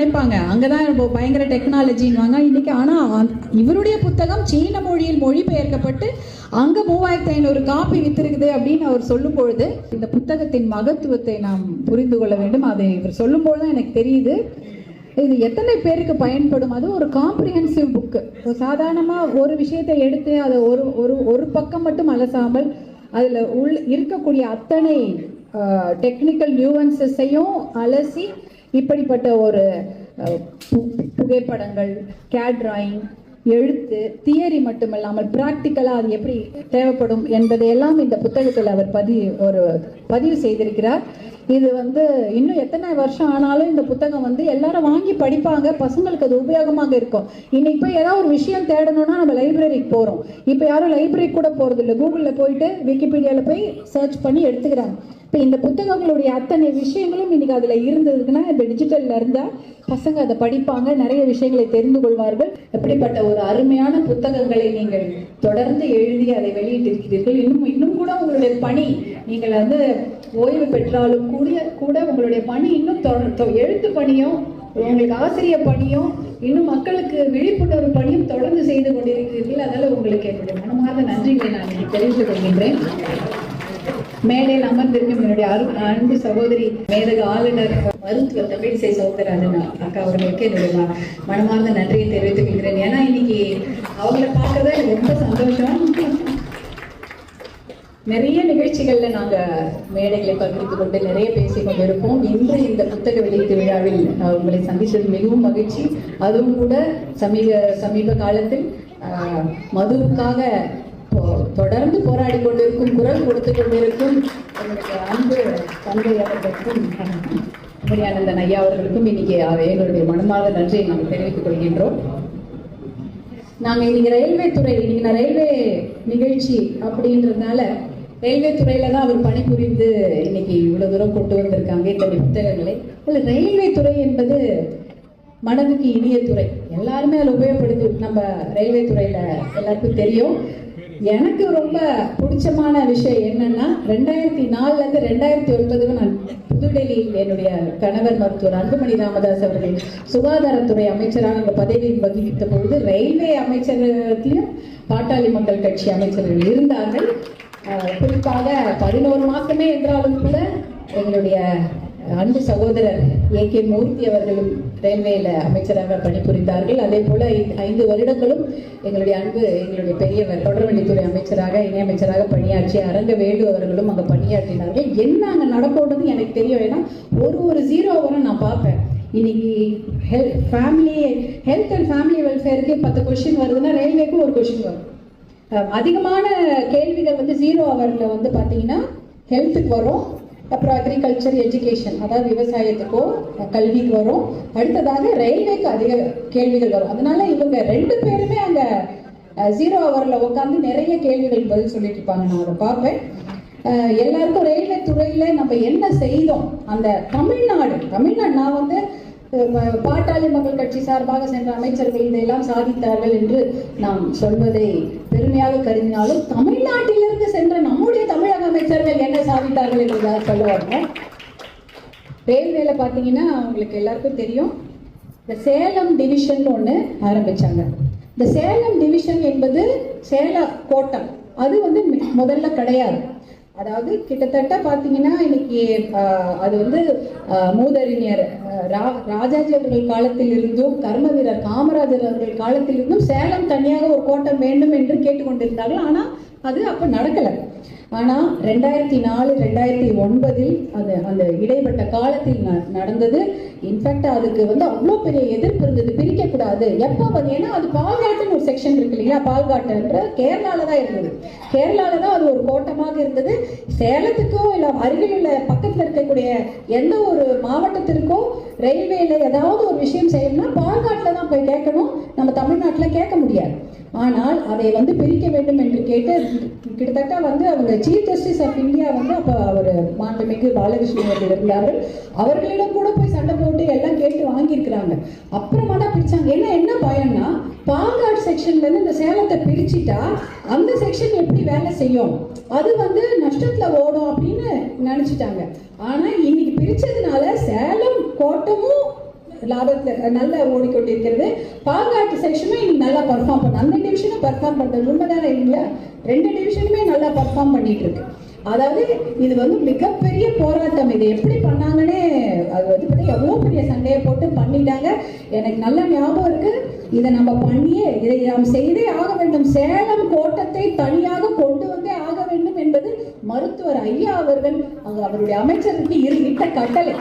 நினைப்பாங்க. அங்கதான் இப்போ பயங்கர டெக்னாலஜின்னுவாங்க இன்னைக்கு ஆனா இவருடைய புத்தகம் சீன மொழியில் மொழிபெயர்க்கப்பட்டு அங்க மூவாயிரத்தி ஐநூறு காப்பி வித்திருக்குது அப்படின்னு அவர் சொல்லும் பொழுது இந்த புத்தகத்தின் மகத்துவத்தை நாம் புரிந்து கொள்ள வேண்டும். அதை இவர் சொல்லும் பொழுது தான் எனக்கு தெரியுது. இது எத்தனை பேருக்கு பயன்படும்? அது ஒரு காம்ப்ரிஹென்சிவ் புக்கு சாதாரணமாக ஒரு விஷயத்தை எடுத்து அதை ஒரு ஒரு ஒரு பக்கம் மட்டும் அலசாமல் அதில் உள் இருக்கக்கூடிய அத்தனை டெக்னிக்கல் நியூவன்சஸையும் அலசி இப்படிப்பட்ட ஒரு புகைப்படங்கள் கேட் டிராயிங் எழுத்து தியரி மட்டுமல்லாமல் ப்ராக்டிக்கலாக அது எப்படி தேவைப்படும் என்பதையெல்லாம் இந்த புத்தகத்தில் அவர் பதிவு ஒரு பதிவு செய்திருக்கிறார். இது வந்து இன்னும் எத்தனை வருஷம் ஆனாலும் இந்த புத்தகம் வந்து எல்லாரும் வாங்கி படிப்பாங்க பசங்களுக்கு அது உபயோகமாக இருக்கும். இன்னைக்கு போய் ஏதாவது ஒரு விஷயம் தேடணும்னா நம்ம லைப்ரரிக்கு போகிறோம் இப்போ யாரும் லைப்ரரி கூட போகிறது இல்லை கூகுளில் போயிட்டு விக்கிபீடியாவில் போய் சர்ச் பண்ணி எடுத்துக்கிறாங்க. இப்போ இந்த புத்தகங்களுடைய அத்தனை விஷயங்களும் இன்னைக்கு அதில் இருந்ததுன்னா இப்போ டிஜிட்டலில் இருந்தால் பசங்க அதை படிப்பாங்க நிறைய விஷயங்களை தெரிந்து கொள்வார்கள். எப்படிப்பட்ட ஒரு அருமையான புத்தகங்களை நீங்கள் தொடர்ந்து எழுதி அதை வெளியிட்டிருக்கிறீர்கள். இன்னும் இன்னும் கூட உங்களுடைய பணி நீங்கள் வந்து ஓய்வு பெற்றாலும் கூட கூட உங்களுடைய பணி இன்னும் தொடர் தொ- எழுத்து பணியும் உங்களுக்கு ஆசிரியர் பணியும் இன்னும் மக்களுக்கு விழிப்புணர்வு பணியும் தொடர்ந்து செய்து கொண்டிருக்கிறீர்கள். அதனால் உங்களுக்கு என்னுடைய மனமார்ந்த நன்றிகளை நான் தெரிவித்துக் கொள்கின்றேன். மேடையில் அமர்ந்திருக்கும் என்னுடைய அரு- அன்பு சகோதரி மேதக ஆளுநர் மருத்துவர் தமிழிசை சௌந்தரராஜன் அக்கா அவர்களுக்கு என்னுடைய மனமார்ந்த நன்றியை தெரிவித்துக் கொள்கிறேன். ஏன்னா இன்னைக்கு அவங்கள பார்க்கறதா எனக்கு ரொம்ப சந்தோஷம். நிறைய நிகழ்ச்சிகள்ல நாங்க மேடைகளை பகிர்ந்து கொண்டு நிறைய பேசிக் கொண்டிருப்போம். இன்று இந்த புத்தக வெளியீட்டு விழாவில் உங்களை சந்தித்தது மிகவும் மகிழ்ச்சி. அதுவும் கூட சமீப சமீப காலத்தில் மதுவுக்காக தொடர்ந்து போராடி கொண்டிருக்கும் குரல் கொடுத்து கொண்டிருக்கும் என்னுடைய அன்பு தந்தை அவர்களுக்கும் முனியானந்தன் ஐயா அவர்களுக்கும் இன்னைக்கு எங்களுடைய மனமார்ந்த நன்றியை நாங்கள் தெரிவித்துக் கொள்கின்றோம். நாங்க இன்னைக்கு ரயில்வே துறை இன்னைக்கு நான் ரயில்வே நிகழ்ச்சி அப்படின்றதுனால ரயில்வே துறையில தான் அவர் பணிபுரிந்து இன்னைக்கு இவ்வளவு தூரம் கொண்டு வந்திருக்காங்க இத்தனை புத்தகங்களை. அதில் ரயில்வே துறை என்பது மனதுக்கு இனிய துறை. எல்லாருமே அதில் உபயோகப்படுத்தி நம்ம ரயில்வே துறையில எல்லாருக்கும் தெரியும். எனக்கு ரொம்ப பிடிச்சமான விஷயம் என்னன்னா ரெண்டாயிரத்தி நாலுல இருந்து ரெண்டாயிரத்தி ஒன்பதுக்கு நான் புதுடெல்லியில் என்னுடைய கணவர் மருத்துவர் அன்புமணி ராமதாஸ் அவர்கள் சுகாதாரத்துறை அமைச்சராக அந்த பதவியில் வகித்த பொழுது ரயில்வே அமைச்சரகத்திலும் பாட்டாளி மக்கள் கட்சி அமைச்சர்கள் இருந்தார்கள். குறிப்பாக பதினோரு மாசமே என்றாலும் கூட எங்களுடைய அன்பு சகோதரர் ஏ கே மூர்த்தி அவர்களும் ரயில்வேல அமைச்சராக பணிபுரிந்தார்கள். அதே போல ஐந்து வருடங்களும் எங்களுடைய அன்பு எங்களுடைய பெரியவர் தொடர்வண்டித்துறை அமைச்சராக இணையமைச்சராக பணியாற்றிய அரங்க வேலு அவர்களும் அங்கே பணியாற்றினார்கள். என்ன அங்கே நடக்கணும்னு எனக்கு தெரியும் ஏன்னா ஒரு ஒரு ஜீரோ வரும் நான் பார்ப்பேன். இன்னைக்கு health family health and family வெல்ஃபேருக்கு பத்து கொஸ்டின் வருதுன்னா ரயில்வேக்கும் ஒரு கொஸ்டின் வரும். அதிகமான கேள்விகள் வந்து ஜீரோ அவரில் வந்து பார்த்தீங்கன்னா ஹெல்த்துக்கு வரும். அப்புறம் அக்ரிகல்ச்சர் எஜுகேஷன் அதாவது விவசாயத்துக்கோ கல்விக்கு வரும். அடுத்ததாக ரயில்வேக்கு அதிக கேள்விகள் வரும். அதனால இவங்க ரெண்டு பேருமே அங்கே ஜீரோ ஹவரில் உட்காந்து நிறைய கேள்விகள் பதில் சொல்லிட்டு இருப்பாங்க. நான் அதை பார்ப்பேன். எல்லாருக்கும் ரயில்வே துறையில நம்ம என்ன செய்தோம்? அந்த தமிழ்நாடு தமிழ்நாடு நான் வந்து பாட்டாளி மக்கள் கட்சி சார்பாக சென்ற அமைச்சர்கள் இதையெல்லாம் சாதித்தார்கள் என்று நாம் சொல்வதை பெருமையாக கருதினாலும் தமிழ்நாட்டிலிருந்து சென்ற நம்முடைய தமிழக அமைச்சர்கள் என்ன சாதித்தார்கள் என்று சொல்லுவாங்க வரணும். ரயில்வேல பார்த்தீங்கன்னா உங்களுக்கு எல்லாருக்கும் தெரியும். இந்த சேலம் டிவிஷன் ஒன்று ஆரம்பிச்சாங்க. இந்த சேலம் டிவிஷன் என்பது சேல கோட்டம். அது வந்து முதல்ல கிடையாது. அதாவது கிட்டத்தட்ட பார்த்தீங்கன்னா இன்னைக்கு அது வந்து மூதறிஞர் ரா- ராஜாஜி அவர்கள் காலத்தில் இருந்தும் கர்ம வீரர் காமராஜர் அவர்கள் காலத்தில் இருந்தும் சேலம் தனியாக ஒரு கோட்டம் வேண்டும் என்று கேட்டுக்கொண்டிருந்தார்கள். ஆனால் அது அப்போ நடக்கலை. ஆனால் ரெண்டாயிரத்தி நாலு ரெண்டாயிரத்தி ஒன்பதில் அது அந்த இடைப்பட்ட காலத்தில் ந- நடந்தது. இன்ஃபேக்ட் அதுக்கு வந்து அவ்வளோ பெரிய எதிர்ப்பு இருந்தது. பிரிக்கக்கூடாது. எப்போ வந்து ஏன்னா அது பால்காட்டுன்னு ஒரு செக்ஷன் இருக்கு இல்லைங்களா? பால்காட்டுன்ற கேரளாவில் தான் இருந்தது. கேரளாவில் தான் அது ஒரு கோட்டமாக இருந்தது. சேலத்துக்கோ இல்லை அருகில் உள்ள பக்கத்தில் இருக்கக்கூடிய எந்த ஒரு மாவட்டத்திற்கோ ரயில்வேல ஏதாவது ஒரு விஷயம் செய்யணும்னா பால்காட்டில் தான் போய் கேட்கணும். நம்ம தமிழ்நாட்டில் கேட்க முடியாது. ஆனால் அதை வந்து பிரிக்க வேண்டும் என்று கேட்டு கிட்டத்தட்ட வந்து அவங்க சீஃப் ஜஸ்டிஸ் ஆஃப் இந்தியா வந்து அப்போ அவர் மாண்புமிகு பாலகிருஷ்ணன் அவர்கள் இருந்தார்கள் அவர்களிடம் கூட போய் சண்டை போட்டு எல்லாம் கேட்டு வாங்கியிருக்கிறாங்க. அப்புறமா தான் பிரிச்சாங்க ஏன்னா என்ன பயம்னா பாங்காட் செக்ஷன்ல இருந்து இந்த சேலத்தை பிரிச்சுட்டா அந்த செக்ஷன் எப்படி வேலை செய்யும்? அது வந்து நஷ்டத்துல ஓடும் அப்படின்னு நினைச்சிட்டாங்க. ஆனா இன்னைக்கு பிரிச்சதுனால சேலம் கோட்டமும் லாபத்தில் நல்லா ஓடிக்கொண்டிருக்கிறது. பால்காட்டு செக்ஷனும் இன்னைக்கு நல்லா பர்ஃபார்ம் பண்ண. அந்த டிவிஷனும் பர்ஃபார்ம் பண்ணுறது உண்மைதானே இல்லையா ரெண்டு டிவிஷனுமே நல்லா பர்ஃபார்ம் பண்ணிட்டு இருக்கு அதாவது இது வந்து மிகப்பெரிய போராட்டம். இது எப்படி பண்ணாங்கன்னே அது வந்து பார்த்தா எவ்வளோ பெரிய சண்டையை போட்டு பண்ணிட்டாங்க. எனக்கு நல்ல ஞாபகம் இருக்கு. இதை நம்ம பண்ணியே இதை நாம் செய்தே ஆக வேண்டும். சேலம் கோட்டத்தை தனியாக கொண்டு வந்தே ஆக வேண்டும் என்பது மருத்துவர் ஐயா அவர்கள் அங்க அவருடைய அமைச்சருக்கு இரு இட்ட கட்டளை.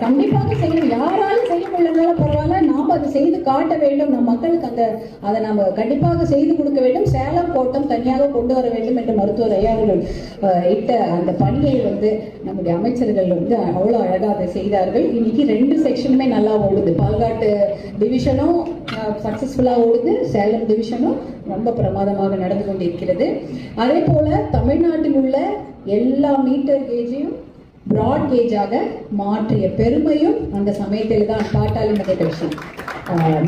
கண்டிப்பாக செய்யணும் யாராலும் செய்ய முடியலனால பரவாயில்ல நாம் அதை செய்து காட்ட வேண்டும். நம் மக்களுக்கு அந்த அதை நாம் கண்டிப்பாக செய்து கொடுக்க வேண்டும். சேலம் கோட்டம் தனியாக கொண்டு வர வேண்டும் என்று மருத்துவர் ஐயா அவர்கள் இட்ட அந்த பணியை வந்து நம்முடைய அமைச்சர்கள் வந்து அவ்வளோ அழகாக அதை செய்தார்கள். இன்னைக்கு ரெண்டு செக்ஷனுமே நல்லா ஓடுது. பால்காட்டு டிவிஷனும் சக்ஸஸ்ஃபுல்லாக ஓடுது. சேலம் டிவிஷனும் ரொம்ப பிரமாதமாக நடந்து கொண்டிருக்கிறது. அதே போல தமிழ்நாட்டில் உள்ள எல்லா மீட்டர் கேஜையும் பிராட் கேஜாக மாற்றிய பெருமையும் அந்த சமயத்தில் தான் பாட்டாளி மக்கள் கட்சி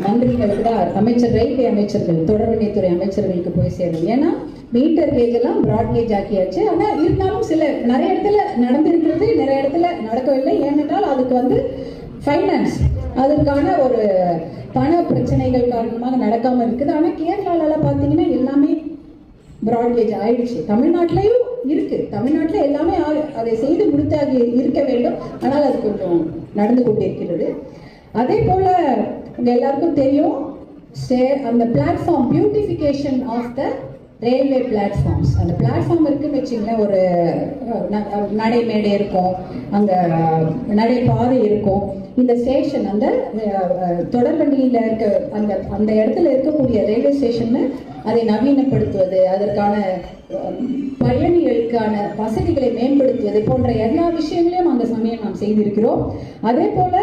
மந்திரிகளுக்கு தான் அமைச்சர் ரயில்வே அமைச்சர்கள் தொடர்வண்டித்துறை அமைச்சர்களுக்கு போய் சேரும் ஏன்னா மீட்டர் கேஜ் எல்லாம் பிராட் கேஜ் ஆக்கியாச்சு. ஆனால் இருந்தாலும் சில நிறைய இடத்துல நடந்திருக்கிறது நிறைய இடத்துல நடக்கவில்லை. ஏனென்றால் அதுக்கு வந்து ஃபைனான்ஸ் அதற்கான ஒரு பண பிரச்சனைகள் காரணமாக நடக்காம இருக்குது. ஆனால் கேரளாலலாம் பார்த்தீங்கன்னா எல்லாமே பிராட்கேஜ் ஆயிடுச்சு. தமிழ்நாட்டிலையும் இருக்கு. தமிழ்நாட்டில் எல்லாமே ஆ- அதை செய்து முடித்தாகி இருக்க வேண்டும். ஆனால் அது கொஞ்சம் நடந்து கொண்டிருக்கிறது. அதே போல உங்க எல்லாருக்கும் தெரியும் அந்த platform beautification of the railway platforms அந்த பிளாட்ஃபார்ம் இருக்குன்னு வச்சிங்களேன் ஒரு நடைமேடை இருக்கும். அங்கே நடைபாதை இருக்கும். இந்த ஸ்டேஷன் அந்த தொடர்வண்டியில் இருக்க அந்த அந்த இடத்துல இருக்கக்கூடிய ரயில்வே ஸ்டேஷன்னு அதை நவீனப்படுத்துவது அதற்கான பயணிகளுக்கான வசதிகளை மேம்படுத்துவது போன்ற எல்லா விஷயங்களையும் அந்த சமயம் நாம் செய்திருக்கிறோம். அதே போல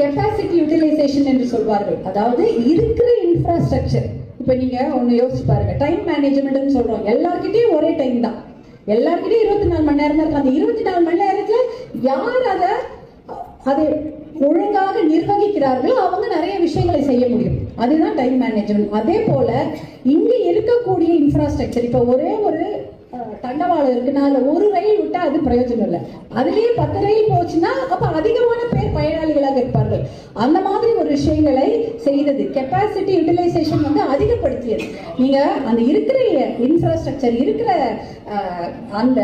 கெப்பாசிட்டி யூட்டிலைசேஷன் என்று சொல்வார்கள். அதாவது இருக்கிற இன்ஃப்ராஸ்ட்ரக்சர் இப்போ நீங்க ஒன்று யோசிச்சு பாருங்க. டைம் மேனேஜ்மெண்ட்னு சொல்றோம். எல்லாருக்கிட்டையும் ஒரே டைம் தான். எல்லாருக்கிட்டையும் இருபத்தி நாலு மணி நேரம் தான் இருக்கு அந்த இருபத்தி நாலு மணி நேரத்தில் யார் அதை அதை ஒழுங்காக நிர்வகிக்கிறார்கள் அவங்க நிறைய விஷயங்களை செய்ய முடியும். அதுதான் டைம் மேனேஜ்மெண்ட் அதே போல இங்க இருக்கக்கூடிய இன்ஃப்ராஸ்ட்ரக்சர் இப்போ ஒரே ஒரு தண்டவாளம் இருக்குன்னா அதில் ஒரு ரயில் விட்டா அது பிரயோஜனம் இல்லை. அதுலேயே பத்து ரயில் போச்சுன்னா அப்ப அதிகமான பேர் பயனாளிகளாக இருப்பார்கள். அந்த மாதிரி ஒரு விஷயங்களை செய்தது கெப்பாசிட்டி யூட்டிலைசேஷன் வந்து அதிகப்படுத்தியது. நீங்க அந்த இருக்கிற இன்ஃப்ராஸ்ட்ரக்சர் இருக்கிற அந்த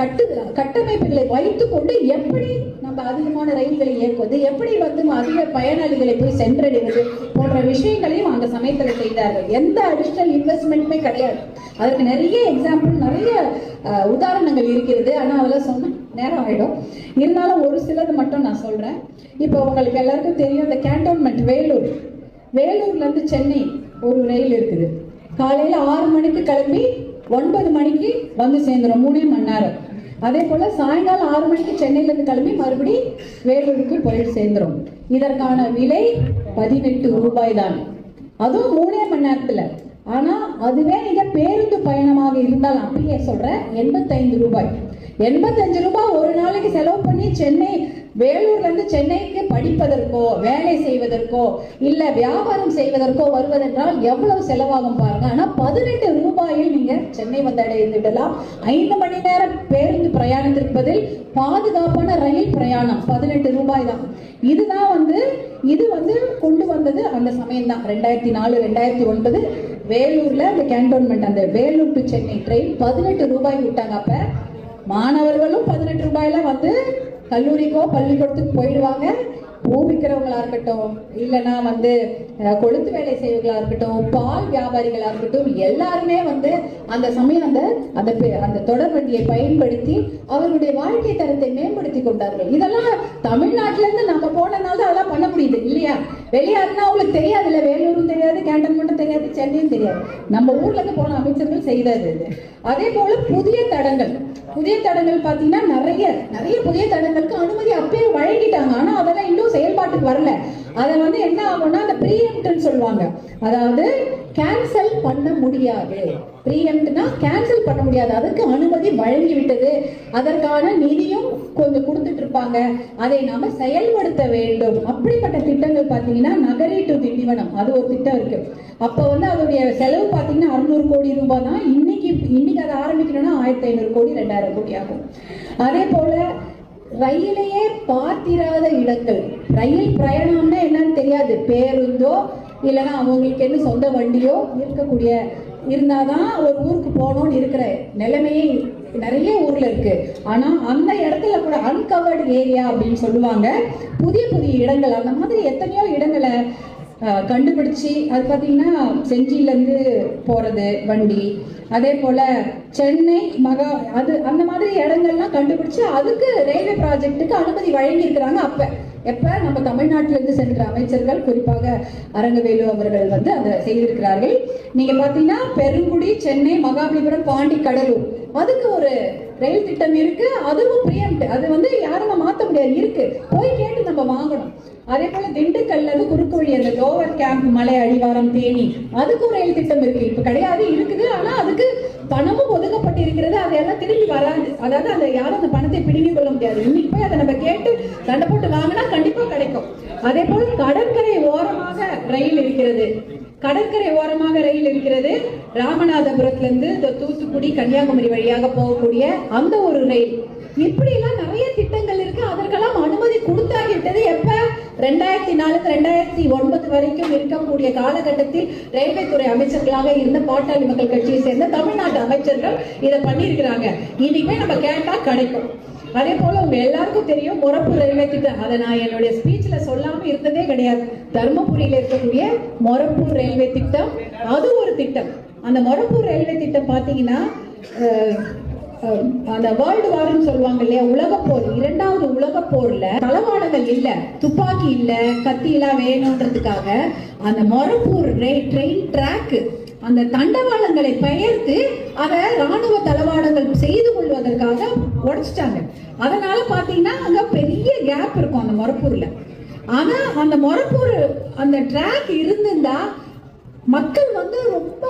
கட்டு கட்டமைப்புகளை வைத்துக்கொண்டு எப்படி நம்ம அதிகமான ரயில்களை இயக்குவது எப்படி வந்து அதிக பயனாளிகளை போய் சென்றடைவது போன்ற விஷயங்களையும் அந்த சமயத்தில் செய்தார்கள். எந்த அடிஷனல் இன்வெஸ்ட்மெண்ட்டுமே கிடையாது. அதற்கு நிறைய எக்ஸாம்பிள் நிறைய நிறைய உதாரணங்கள் இருக்கிறது. ஆனால் அதெல்லாம் சொன்ன நேரம் ஆயிடும். இருந்தாலும் ஒரு சிலது மட்டும் நான் சொல்றேன். இப்போ உங்களுக்கு எல்லாருக்கும் தெரியும் இந்த கேண்டோன்மெண்ட் வேலூர். வேலூர்ல இருந்து சென்னை ஒரு ரயில் இருக்குது. காலையில ஆறு மணிக்கு கிளம்பி ஒன்பது மணிக்கு வந்து சேர்ந்துடும் மூணே மணி நேரம். அதே போல சாயங்காலம் ஆறு மணிக்கு சென்னையிலேருந்து கிளம்பி மறுபடி வேலூருக்கு போய் சேர்ந்துரும். இதற்கான விலை பதினெட்டு ரூபாய் தான் அதுவும் மூணே மணி நேரத்துல. ஆனா அதுவே நீங்க பேருந்து பயணமாக இருந்தால் அப்படியே சொல்றேன் எண்பத்தைந்து ரூபாய். எண்பத்தஞ்சு ரூபாய் ஒரு நாளைக்கு செலவு பண்ணி சென்னை வேலூர்ல இருந்து சென்னைக்கு படிப்பதற்கோ வேலை செய்வதற்கோ இல்ல வியாபாரம் செய்வதற்கோ வருவதென்றால் எவ்வளவு செலவாகும் பாருங்க. ஆனா பதினெட்டு ரூபாயில் நீங்க சென்னை வந்தடைந்து விடலாம் ஐந்து மணி நேரம் பேருந்து பிரயாணத்திற்கு பதில் பாதுகாப்பான ரயில் பிரயாணம் பதினெட்டு ரூபாய் தான். இதுதான் வந்து இது வந்து கொண்டு வந்தது அந்த சமயம் தான் ரெண்டாயிரத்தி நாலு ரெண்டாயிரத்தி ஒன்பது வேலூர்ல அந்த கேண்டோன்மெண்ட் அந்த வேலூர் டு சென்னை ட்ரெயின் பதினெட்டு ரூபாய் விட்டாங்க அப்ப. மாணவர்களும் பதினெட்டு ரூபாயில வந்து கல்லூரிக்கோ பள்ளிக்கூடத்துக்கு போயிடுவாங்க. ஊவிக்கிறவங்களா இருக்கட்டும் இல்லைன்னா வந்து கொழுத்து கொளுத்து வேலை செய்வர்களா இருக்கட்டும் பால் வியாபாரிகளா இருக்கட்டும் எல்லாருமே வந்து அந்த சமயம் அந்த அந்த அந்த தொடர் வண்டியை பயன்படுத்தி அவர்களுடைய வாழ்க்கை தரத்தை மேம்படுத்தி கொண்டார்கள். இதெல்லாம் தமிழ்நாட்டுல இருந்து நம்ம போனனால தான் அதெல்லாம் பண்ண முடியுது இல்லையா? வெளியாருன்னா அவங்களுக்கு தெரியாது இல்லை வேலூரும் தெரியாது கேண்டன்மெண்ட்டும் தெரியாது சென்னையும் தெரியாது. நம்ம ஊர்ல இருந்து போன அமைச்சர்கள் செய்தது இது. அதே போல புதிய தடங்கள் புதிய தடங்கள் பார்த்தீங்கன்னா நிறைய நிறைய புதிய தடங்களுக்கு அனுமதி அப்பயே வழங்கிட்டாங்க. ஆனா அதெல்லாம் இன்னும் செயல்பாட்டுக்கு வரல. அதை வந்து என்ன ஆகும்னா அந்த ப்ரீஎம்ட்னு சொல்லுவாங்க. அதாவது கேன்சல் பண்ண முடியாது. ப்ரீஎம்ட்னா கேன்சல் பண்ண முடியாது. அதுக்கு அனுமதி வழங்கி விட்டது அதற்கான நிதியும் கொஞ்சம் கொடுத்துட்டு இருப்பாங்க. அதை நாம செயல்படுத்த வேண்டும். அப்படிப்பட்ட திட்டங்கள் பார்த்தீங்கன்னா நகரி டு திண்டிவனம். அது ஒரு திட்டம் இருக்கு. அப்போ வந்து அதோடைய செலவு பார்த்தீங்கன்னா அறுநூறு கோடி ரூபாய் தான் இன்னைக்கு இன்னைக்கு அதை ஆரம்பிக்கணும்னா ஆயிரத்தி ஐநூறு கோடி ரெண்டாயிரம் கோடி ஆகும். அதே போல ரயிலையே பார்த்திராத இடங்கள். ரயில் பிரயாணம்னா என்னன்னு தெரியாது. பேருந்தோ இல்லைன்னா அவங்களுக்கு என்ன சொந்த வண்டியோ இருக்கக்கூடிய இருந்தாதான் ஒரு ஊருக்கு போகணும்னு இருக்கிற நிலைமையே நிறைய ஊர்ல இருக்கு. ஆனா அந்த இடத்துல கூட அன்கவர்டு ஏரியா அப்படின்னு சொல்லுவாங்க. புதிய புதிய இடங்கள். அந்த மாதிரி எத்தனையோ இடங்களை கண்டுபிடிச்சி அது பார்த்தீங்கன்னா செஞ்சியிலேருந்து போகிறது வண்டி. அதே போல் சென்னை மகா அது அந்த மாதிரி இடங்கள்லாம் கண்டுபிடிச்சி அதுக்கு ரயில்வே ப்ராஜெக்ட்டுக்கு அனுமதி வழங்கியிருக்கிறாங்க அப்போ. எப்போ? நம்ம தமிழ்நாட்டிலிருந்து சென்ற அமைச்சர்கள் குறிப்பாக அரங்கவேலு அவர்கள் வந்து அதை செய்திருக்கிறார்கள். நீங்கள் பார்த்தீங்கன்னா பெருங்குடி சென்னை மகாபலிபுரம் பாண்டி கடலூர் அதுக்கு ஒரு ரயில் திட்டம் இருக்கு. அதுவும் பிரியம்ட் அது வந்து யாரும் மாற்ற முடியாது. இருக்கு. போய் கேட்டு நம்ம வாங்கணும். அதே போல திண்டுக்கல்ல அது குறுக்கு வழி அந்த லோவர் கேம்ப் மலை அடிவாரம் தேனி அதுக்கு ஒரு ரயில் திட்டம் இருக்கு. இப்ப கிடையாது இருக்குது. ஆனா அதுக்கு பணமும் ஒதுக்கப்பட்டு இருக்கிறது அதெல்லாம் திரும்பி வராது. அதாவது அந்த யாரும் அந்த பணத்தை பிடுங்கிக் கொள்ள முடியாது. இன்னைக்கு போய் அதை நம்ம கேட்டு சண்டை போட்டு வாங்கினா கண்டிப்பா கிடைக்கும். அதே போல கடற்கரை ஓரமாக ரயில் இருக்கிறது. கடற்கரை ஓரமாக ரயில் இருக்கிறது. ராமநாதபுரத்துல இருந்து இந்த தூத்துக்குடி கன்னியாகுமரி வழியாக போகக்கூடிய அந்த ஒரு ரயில் இப்படி எல்லாம் நிறைய திட்டங்கள் இருக்கு. அதற்கெல்லாம் கொடுத்தாகி விட்டது எப்ப? ரெண்டாயிரத்தி நாலு ரெண்டாயிரத்தி ஒன்பது வரைக்கும் இருக்கக்கூடிய காலகட்டத்தில் ரயில்வே துறை அமைச்சர்களாக இருந்த பாட்டாளி மக்கள் கட்சியை சேர்ந்த தமிழ்நாட்டு அமைச்சர்கள் இதை பண்ணியிருக்கிறாங்க. இனிமே நம்ம கேட்டா கிடைக்கும். அதே போல உங்க எல்லாருக்கும் தெரியும் மொரப்பூர் ரயில்வே திட்டம். அதை நான் என்னுடைய ஸ்பீச்ல சொல்லாம இருந்ததே கிடையாது. தர்மபுரியில இருக்கக்கூடிய மொரப்பூர் ரயில்வே திட்டம் அது ஒரு திட்டம். அந்த மொரப்பூர் ரயில்வே திட்டம் பாத்தீங்கன்னா அந்த வேர்ல்டு வார்னு சொல்லுவாங்க இல்லையா உலக போர் இரண்டாவது உலக போர்ல தளவாடங்கள் இல்ல துப்பாக்கி இல்ல கத்தி எல்லாம் வேணுன்றதுக்காக அந்த மொரப்பூர் ட்ரெயின் ட்ராக் அந்த தண்டவாளங்களை பெயர்த்து அதை ராணுவ தளவாடங்கள் செய்து கொள்வதற்காக உடைச்சிட்டாங்க. அதனால பாத்தீங்கன்னா அங்க பெரிய கேப் இருக்கும் அந்த மொரப்பூர்ல. ஆனா அந்த மொரப்பூர் அந்த ட்ராக் இருந்திருந்தா மக்கள் வந்து ரொம்ப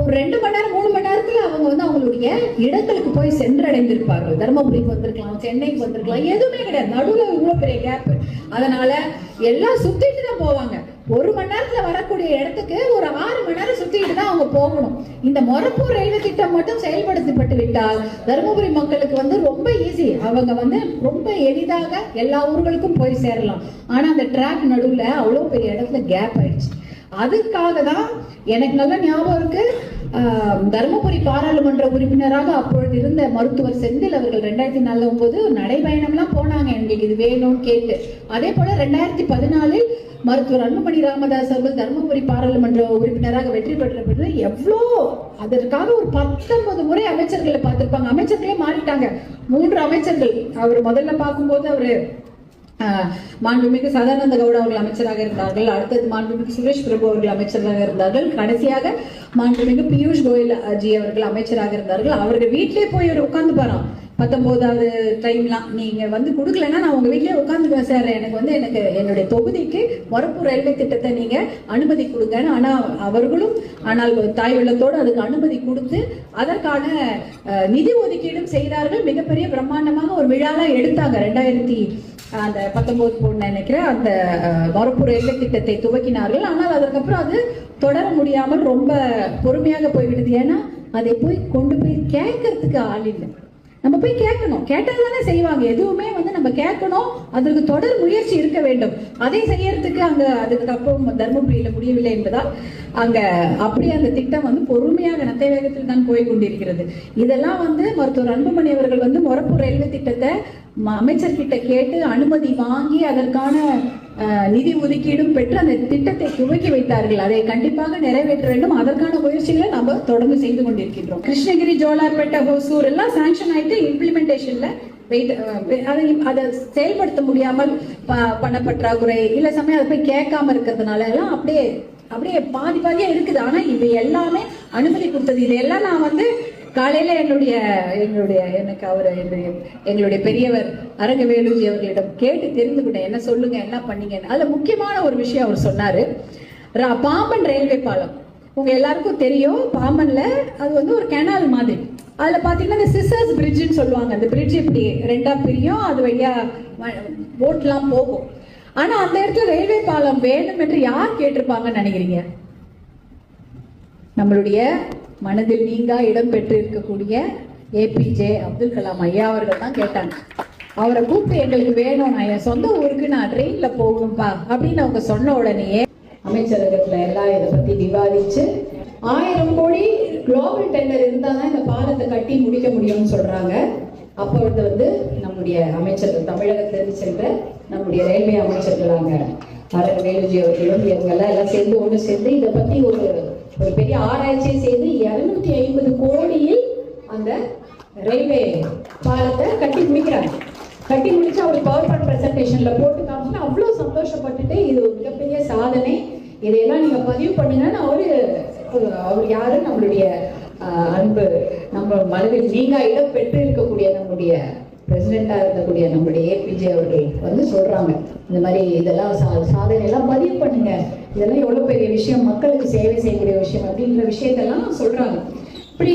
ஒரு ரெண்டு மணி நேரம் மூணு மணி நேரத்துல அவங்க வந்து அவங்களுடைய இடங்களுக்கு போய் சென்றடைந்திருப்பார்கள். தருமபுரிக்கு வந்திருக்கலாம் சென்னைக்கு வந்திருக்கலாம் எதுவுமே கிடையாது. நடுவில் இவ்வளோ பெரிய கேப் அதனால எல்லாம் சுத்திட்டு தான் போவாங்க. ஒரு மணி நேரத்துல வரக்கூடிய இடத்துக்கு ஒரு ஆறு மணி நேரம் சுத்திட்டு தான் அவங்க போகணும். இந்த மொரப்பூர் ரயில்வே திட்டம் மட்டும் செயல்படுத்தப்பட்டு விட்டால் தருமபுரி மக்களுக்கு வந்து ரொம்ப ஈஸி அவங்க வந்து ரொம்ப எளிதாக எல்லா ஊர்களுக்கும் போய் சேரலாம். ஆனா அந்த ட்ராக் நடுவில் அவ்வளோ பெரிய இடத்துல கேப் ஆயிடுச்சு. அதுக்காக தான் எனக்கு நல்ல ஞாபகம் இருக்கு. தருமபுரி பாராளுமன்ற உறுப்பினராக அப்பொழுது இருந்த மருத்துவர் செந்தில் அவர்கள் ரெண்டாயிரத்தி நாலு ஒன்பது நடைபயணம்லாம் போனாங்க. எங்களுக்கு இது வேணும்னு கேட்டு. அதே போல ரெண்டாயிரத்தி பதினாலில் மருத்துவர் அன்புமணி ராமதாஸ் அவர்கள் தருமபுரி பாராளுமன்ற உறுப்பினராக வெற்றி பெற்ற பிறகு எவ்வளோ அதற்காக ஒரு பத்தொன்பது முறை அமைச்சர்களை பார்த்திருப்பாங்க. அமைச்சர்களே மாறிட்டாங்க. மூன்று அமைச்சர்கள். அவர் முதல்ல பார்க்கும்போது அவர் மாண்புமிகு சதானந்த கவுடா அவர்கள் அமைச்சராக இருந்தார்கள். அடுத்தது மாண்புமிகு சுரேஷ் பிரபு அவர்கள் அமைச்சராக இருந்தார்கள். கடைசியாக மாண்புமிகு பியூஷ் கோயல் ஜி அவர்கள் அமைச்சராக இருந்தார்கள். அவர்கள் வீட்டிலே போய் அவர் உட்கார்ந்து பாராம். பத்தொன்பதாவது டைம்லாம் நீங்க வந்து கொடுக்கலன்னா நான் உங்க வீட்டிலே உட்காந்துக்குவேன் சார். எனக்கு வந்து எனக்கு என்னுடைய தொகுதிக்கு மொரப்பு ரயில்வே திட்டத்தை நீங்க அனுமதி கொடுங்கன்னு ஆனா அவர்களும் ஆனால் தாய் உள்ளத்தோடு அதுக்கு அனுமதி கொடுத்து அதற்கான நிதி ஒதுக்கீடும் செய்தார்கள். மிகப்பெரிய பிரம்மாண்டமாக ஒரு விழாலாம் எடுத்தாங்க. ரெண்டாயிரத்தி அந்த பத்தொன்பது போன்னு நினைக்கிறேன் அந்த மறுப்பு ரயில்வே திட்டத்தை துவக்கினார்கள். ஆனால் அதற்கப்புறம் அது தொடர முடியாமல் ரொம்ப பொறுமையாக போய்விடுது ஏன்னா அதை போய் கொண்டு போய் கேட்கறதுக்கு ஆள் இல்லை. நம்ம போய் கேட்கணும். கேட்டால் தானே செய்வாங்க. எதுவுமே வந்து நம்ம கேட்கணும். அதற்கு தொடர் முயற்சி இருக்க வேண்டும். அதை செய்யறதுக்கு அங்க அதுக்கப்புறம் தர்மபுரியில முடியவில்லை என்பதால் அங்க அப்படி அந்த திட்டம் வந்து பொறுமையாக நத்தை வேகத்தில் தான் போய் கொண்டிருக்கிறது. இதெல்லாம் வந்து மருத்துவர் அன்புமணி அவர்கள் வந்து மொரப்பூர் ரயில்வே திட்டத்தை ம- அமைச்சர்கிட்ட கேட்டு அனுமதி வாங்கி அதற்கான நிதி ஒதுக்கீடும் பெற்று அந்த திட்டத்தை துவக்கி வைத்தார்கள். அதை கண்டிப்பாக நிறைவேற்ற வேண்டும். அதற்கான முயற்சிகளை நம்ம தொடர்ந்து செய்து கொண்டிருக்கின்றோம். கிருஷ்ணகிரி ஜோலார்பேட்டை ஹோசூர் எல்லாம் சாங்ஷன் ஆயிட்டு இம்ப்ளிமெண்டேஷன்ல வெயிட் அதை அதை செயல்படுத்த முடியாமல் ப- பண பற்றாக்குறை இல்ல சமயம் அதை போய் கேட்காம இருக்கிறதுனால எல்லாம் அப்படியே அப்படியே பாதி பாதியா இருக்குது. ஆனா இது எல்லாமே அனுமதி கொடுத்தது. இதெல்லாம் நான் வந்து காலையில என்னுடைய எங்களுடைய எனக்கு அவர் என்னுடைய எங்களுடைய பெரியவர் அரங்கவேலுஜி அவர்களிடம் கேட்டு தெரிந்துக்கிட்டேன் என்ன சொல்லுங்க என்ன பண்ணீங்கன்னு அதுல முக்கியமான ஒரு விஷயம் அவர் சொன்னாரு. ரா- பாம்பன் ரயில்வே பாலம். உங்க எல்லாருக்கும் தெரியும் பாம்பன்ல அது வந்து ஒரு கெனால் மாதிரி. அதுல பாத்தீங்கன்னா இந்த சிசர்ஸ் பிரிட்ஜ்னு சொல்லுவாங்க. அந்த பிரிட்ஜ் இப்படி ரெண்டா பிரியும். அது வழியா போட்லாம் போகும். ஆனா அந்த இடத்துல ரயில்வே பாலம் வேணும் என்று யார் கேட்டிருப்பாங்கன்னு நினைக்கிறீங்க? நம்மளுடைய மனதில் நீங்கா இடம் பெற்று இருக்கக்கூடிய ஏபிஜே அப்துல் கலாம் ஐயா அவர்கள் தான் கேட்டாங்க. அவரை கூப்பிட்டு எங்களுக்கு வேணும் நான் என் சொந்த ஊருக்கு நான் ட்ரெயின்ல போகும்பா அப்படின்னு அவங்க சொன்ன உடனேயே அமைச்சரகத்துல எல்லாம் இதை பத்தி விவாதிச்சு ஆயிரம் கோடி குளோபல் டெண்டர் இருந்தால் தான் இந்த பாலத்தை கட்டி முடிக்க முடியும்னு சொல்கிறாங்க அப்பொழுது வந்து நம்முடைய அமைச்சர்கள் தமிழகத்திலிருந்து சென்ற நம்முடைய ரயில்வே அமைச்சர்களாங்க அரண் வேலுஜி அவர்களும் இவங்கெல்லாம் எல்லாம் சேர்ந்து ஒன்று சேர்ந்து இதை பற்றி ஒரு ஒரு பெரிய ஆராய்ச்சியை செய்து இருநூத்தி ஐம்பது கோடியில் அந்த ரயில்வே பாலத்தை கட்டி முடிக்கிறாங்க. கட்டி முடிச்சு அவர் பவர் பாயிண்ட் பிரசன்டேஷன்ல போட்டு காமிச்சு அவ்வளோ சந்தோஷப்பட்டுட்டு இது ஒரு மிகப்பெரிய சாதனை. இதையெல்லாம் நீங்க பதிவு பண்ணுங்கன்னு அவரு அவர் யாரு? நம்மளுடைய அன்பு நம்ம மனதில் நீங்க இடம் பெற்று இருக்கக்கூடிய நம்முடைய பிரசிடெண்டா இருக்கக்கூடிய நம்முடைய ஏபிஜே அவர்கள் வந்து சொல்றாங்க. இந்த மாதிரி இதெல்லாம் சா- சாதனை எல்லாம் பதிவு பண்ணுங்க. இதெல்லாம் எவ்வளவு பெரிய விஷயம்? மக்களுக்கு சேவை செய்யக்கூடிய விஷயம் அப்படின்ற விஷயத்தெல்லாம் சொல்றாங்க. இப்படி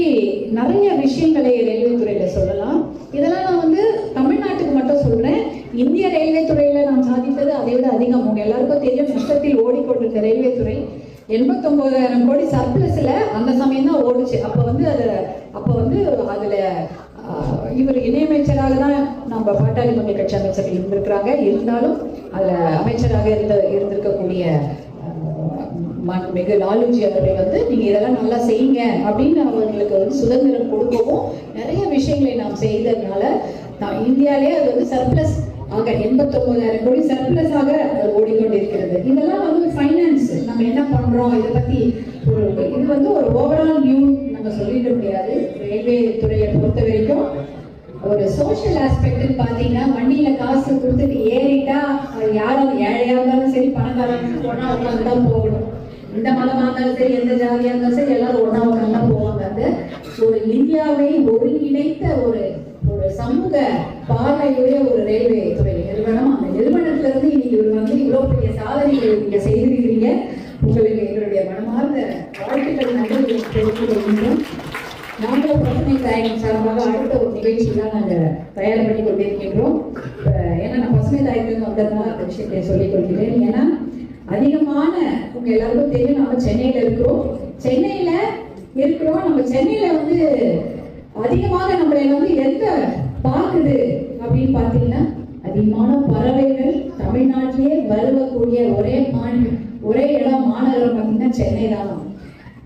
நிறைய விஷயங்களை ரயில்வே துறையில சொல்லலாம். இதெல்லாம் நான் வந்து தமிழ்நாட்டுக்கு மட்டும் சொல்றேன். இந்திய ரயில்வே துறையில நாம் சாதித்தது அதை விட அதிகம். உங்க எல்லாருக்கும் தெரியும் நஷ்டத்தில் ஓடிக்கொண்டிருக்க ரயில்வே துறை எண்பத்தொன்பதாயிரம் கோடி சர்ப்ளஸ்ல அந்த சமயம் தான் ஓடுச்சு. அப்ப வந்து அது அப்ப வந்து அதுல இவர் இணையமைச்சராக தான் நம்ம பாட்டாளி மக்கள் கட்சி அமைச்சர்கள் இருந்திருக்கிறாங்க. இருந்தாலும் அதுல அமைச்சராக இருந்த இருந்திருக்கக்கூடிய மிக லாலுஜி அவர்களை வந்து நீங்க இதெல்லாம் நல்லா செய்யுங்க அப்படின்னு அவர்களுக்கு வந்து சுதந்திரம் கொடுக்கவும் நிறைய விஷயங்களை நாம் செய்ததுனால நான் இந்தியாலே அது வந்து சர்ப்ளஸ் ஆக எண்பத்தொன்பதாயிரம் கோடி சர்ப்ளஸ் ஆக ஓடிக்கொண்டிருக்கிறது. இதெல்லாம் வந்து ஃபைனான்ஸ் நம்ம என்ன பண்றோம்? இதை பத்தி ஒரு இது வந்து ஒரு ஓவரால் வியூ நம்ம சொல்லிட முடியாது. ரயில்வே துறையை பொறுத்த வரைக்கும் ஒரு சோஷியல் ஆஸ்பெக்ட்னு பார்த்தீங்கன்னா வண்டியில காசு கொடுத்துட்டு ஏறிட்டா யாரும் ஏழையா இருந்தாலும் சரி பணக்காரங்க போனால் உட்காந்து தான் போகணும். இந்த மதமா இருந்தாலும் சரி எந்த ஜாதியா இருந்தாலும் சரி எல்லாரும் ஒன்றா உட்காந்து போவாங்க. அது ஒரு இந்தியாவை ஒருங்கிணைத்த ஒரு ஒரு சமூக பார்வையுடைய ஒரு ரயில்வே துறை நிறுவனம். அந்த நிறுவனத்துல இருந்து இன்னைக்கு இவர் வந்து இவ்வளவு பெரிய சாதனைகளை நீங்க செய்திருக்கிறீங்க. உங்களுக்கு எங்களுடைய மனமார்ந்த வாழ்த்துக்கள் நன்றி தெரிவித்துக் கொள்கின்றோம் நாங்கள் பிரச்சனை தாயகம் சார்பாக அடுத்த ஒரு நிகழ்ச்சி தான் நாங்கள் தயார் பண்ணி கொண்டிருக்கின்றோம் ஏன்னா நான் பசுமை தாயகம் வந்ததுனால அந்த விஷயத்தை சொல்லிக் கொள்கிறேன் ஏன்னா அதிகமான உங்க எல்லாருக்கும் தெரியும் நம்ம சென்னையில இருக்கிறோம். சென்னையில இருக்கிறோம். நம்ம சென்னையில வந்து அதிகமாக நம்மளை வந்து எந்த பார்க்குது அப்படின்னு பார்த்தீங்கன்னா அதிகமான பறவைகள் தமிழ்நாட்டிலே வருவக்கூடிய ஒரே மாநில ஒரே இடம் மாநகரம் பார்த்தீங்கன்னா சென்னை தான்.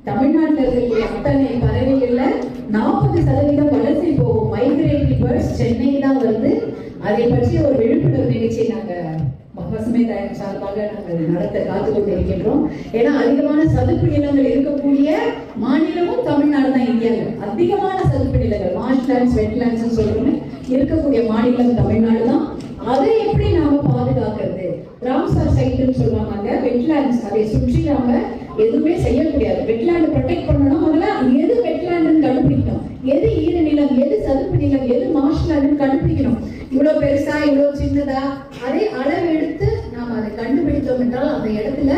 தமிழ்நாட்டில் இருக்கக்கூடிய அத்தனை பறவைகள்ல நாற்பது சதவீதம் வளர்ச்சி போகும். மைக்ரேட்டரி பேர்ட்ஸ் சென்னை தான் வருது. அதை பற்றி ஒரு விழிப்புணர்வு நிகழ்ச்சி நாங்கள் பசுமை தாயம் சார்பாக நாங்கள் நடத்த காத்து கொண்டிருக்கின்றோம். ஏன்னா அதிகமான சதுப்பு நிலங்கள் இருக்கக்கூடிய மாநிலமும் தமிழ்நாடு தான் இந்தியாவில். அதிகமான சதுப்பு நிலங்கள் மார்ஷ்லாண்ட்ஸ் வெட்லேண்ட்ஸ் சொல்றோமே இருக்கக்கூடிய மாநிலம் தமிழ்நாடு தான். அதை எப்படி நாம பாதுகாக்கிறது? ராம்சார் சைட்டுன்னு சொல்லுவாங்க வெட்லேண்ட்ஸ் அதை சுற்றி நாம எதுவுமே செய்ய முடியாது. வெட்லேண்ட் ப்ரொடெக்ட் பண்ணணும். முதல்ல எது வெட்லாண்டுன்னு கண்டுபிடிக்கணும்? எது ஈர நிலம் எது சதுப்பு நிலம் எது மார்ஷ்லாண்டுன்னு கண்டுபிடிக்கணும்? இவ்வளவு பெருசா இவ்வளவு சின்னதா? அதை அளவெடுத்து நாம் அதை கண்டுபிடித்தோம் என்றால் அந்த இடத்துல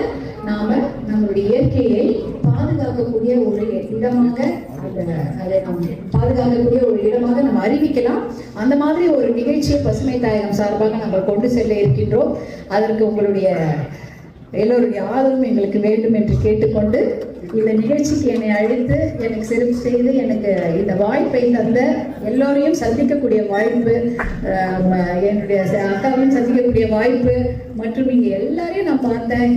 நாம நம்மளுடைய இயற்கையை பாதுகாக்கக்கூடிய ஒரு இடமாக அந்த அதை நாம் பாதுகாக்கக்கூடிய ஒரு இடமாக நம்ம அறிவிக்கலாம். அந்த மாதிரி ஒரு நிகழ்ச்சியை பசுமை தாயகம் சார்பாக நாங்கள் கொண்டு செல்ல இருக்கின்றோம். அதற்கு உங்களுடைய எல்லோருடைய ஆதரவும் எங்களுக்கு வேண்டும் என்று கேட்டுக்கொண்டு இந்த நிகழ்ச்சிக்கு என்னை அழைத்து எனக்கு சிறப்பு செய்து எனக்கு இந்த வாய்ப்பை தந்த எல்லோரையும் சந்திக்கக்கூடிய வாய்ப்பு என்னுடைய அக்காவையும் சந்திக்கக்கூடிய வாய்ப்பு மற்றும் இங்கே எல்லாரையும் நான் பார்த்தேன்.